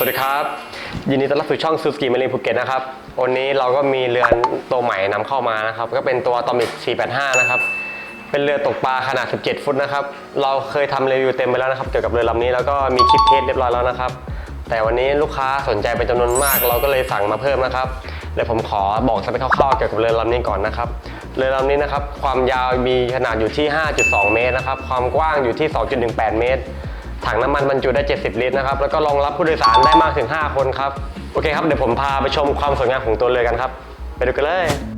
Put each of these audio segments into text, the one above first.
สวัสดีครับ ยินดีต้อนรับสู่ช่องซูสกิมารีภูเก็ตนะครับ วันนี้เราก็มีเรือตัวใหม่นำเข้ามานะครับ ก็เป็นตัวตอมิก485 นะครับ เป็นเรือตกปลาขนาด 17 ฟุตนะครับ เราเคยทำรีวิวเต็มไปแล้วนะครับ เกี่ยวกับเรือลำนี้แล้วก็มีคลิปเทสเรียบร้อยแล้วนะครับ แต่วันนี้ลูกค้าสนใจเป็นจำนวนมาก เราก็เลยสั่งมาเพิ่มนะครับเดี๋ยวผมขอบอกสเปคคร่าวๆเกี่ยวกับเรือลำนี้ก่อนนะครับเรือลำนี้นะครับความยาวมีขนาดอยู่ที่ 5.2 เมตรนะครับ ความกว้างอยู่ที่ 2.18 เมตร ถังน้ำมันบรรจุได้ 70 ลิตรนะครับ แล้วก็รองรับผู้โดยสารได้มากถึง 5 คนครับ โอเคครับ เดี๋ยวผมพาไปชมความสวยงามของตัวเรือกันครับ ไปดูกันเลย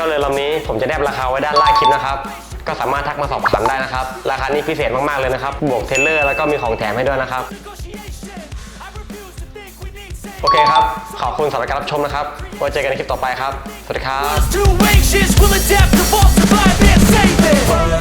จเจ้าเรือลำนี้ผมจะแนบราคาไว้ด้านล่างคลิปนะครับ ก็สามารถทักมาสอบถามได้นะครับ ราคานี้พิเศษมากๆเลยนะครับ บวกเทเลอร์แล้วก็มีของแถมให้ด้วยนะครับ โอเคครับ ขอบคุณสำหรับการรับชมนะครับ ไว้เจอกันในคลิปต่อไปครับ สวัสดีครับ